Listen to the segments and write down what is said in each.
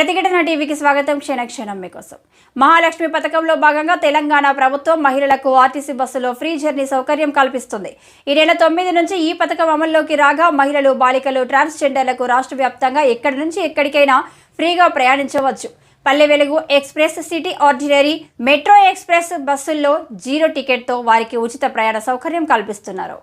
ప్రతిఘటన టీవీకి స్వాగతం. క్షణక్షణం మీకోసం. మహాలక్ష్మి పథకంలో భాగంగా తెలంగాణ ప్రభుత్వం మహిళలకు ఆర్టీసీ బస్సులో ఫ్రీ జర్నీ సౌకర్యం కల్పిస్తుంది. ఈ నెల తొమ్మిది నుంచి ఈ పథకం అమల్లోకి రాగా మహిళలు బాలికలు ట్రాన్స్జెండర్లకు రాష్ట్ర వ్యాప్తంగా ఎక్కడి నుంచి ఎక్కడికైనా ఫ్రీగా ప్రయాణించవచ్చు. Palle Velugu express city ordinary metro express బస్సుల్లో జీరో టికెట్తో వారికి ఉచిత ప్రయాణ సౌకర్యం కల్పిస్తున్నారు.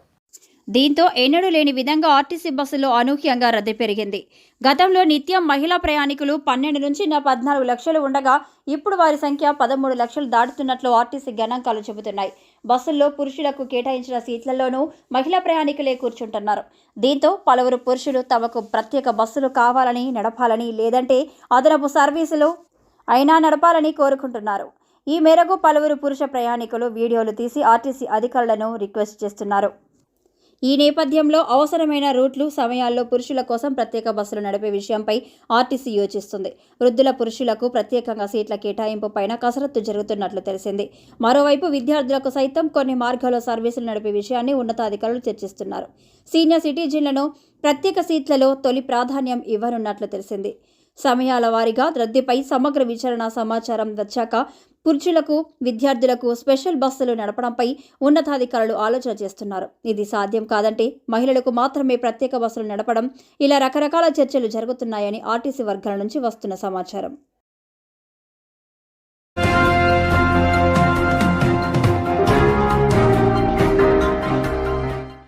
దీంతో ఎన్నడూ లేని విధంగా ఆర్టీసీ బస్సులో అనూహ్యంగా రద్దీ పెరిగింది. గతంలో నిత్యం మహిళా ప్రయాణికులు పన్నెండు నుంచి నా పద్నాలుగు లక్షలు ఉండగా ఇప్పుడు వారి సంఖ్య పదమూడు లక్షలు దాటుతున్నట్లు ఆర్టీసీ గణాంకాలు చెబుతున్నాయి. బస్సుల్లో పురుషులకు కేటాయించిన సీట్లలోనూ మహిళా ప్రయాణికులే కూర్చుంటున్నారు. దీంతో పలువురు పురుషులు తమకు ప్రత్యేక బస్సులు కావాలని నడపాలని లేదంటే అదనపు సర్వీసులు అయినా నడపాలని కోరుకుంటున్నారు. ఈ మేరకు పలువురు పురుష ప్రయాణికులు వీడియోలు తీసి ఆర్టీసీ అధికారులను రిక్వెస్ట్ చేస్తున్నారు. ఈ నేపథ్యంలో అవసరమైన రూట్లు సమయాల్లో పురుషుల కోసం ప్రత్యేక బస్సులు నడిపే విషయంపై ఆర్టీసీ యోచిస్తుంది. వృద్ధుల పురుషులకు ప్రత్యేకంగా సీట్ల కేటాయింపు పైన కసరత్తు జరుగుతున్నట్లు తెలిసింది. మరోవైపు విద్యార్థులకు సైతం కొన్ని మార్గాల్లో సర్వీసులు నడిపే విషయాన్ని ఉన్నతాధికారులు చర్చిస్తున్నారు. సీనియర్ సిటిజన్లను ప్రత్యేక సీట్లలో తొలి ప్రాధాన్యం ఇవ్వనున్నట్లు తెలిసింది. సమయాల వారీగా రద్దీపై సమగ్ర విచారణ సమాచారం వచ్చాక కుర్చీలకు విద్యార్థులకు స్పెషల్ బస్సులు నడపడంపై ఉన్నతాధికారులు ఆలోచన చేస్తున్నారు. ఇది సాధ్యం కాదంటే మహిళలకు మాత్రమే ప్రత్యేక బస్సులు నడపడం ఇలా రకరకాల చర్చలు జరుగుతున్నాయని ఆర్టీసీ వర్గాల నుంచి వస్తున్న సమాచారం.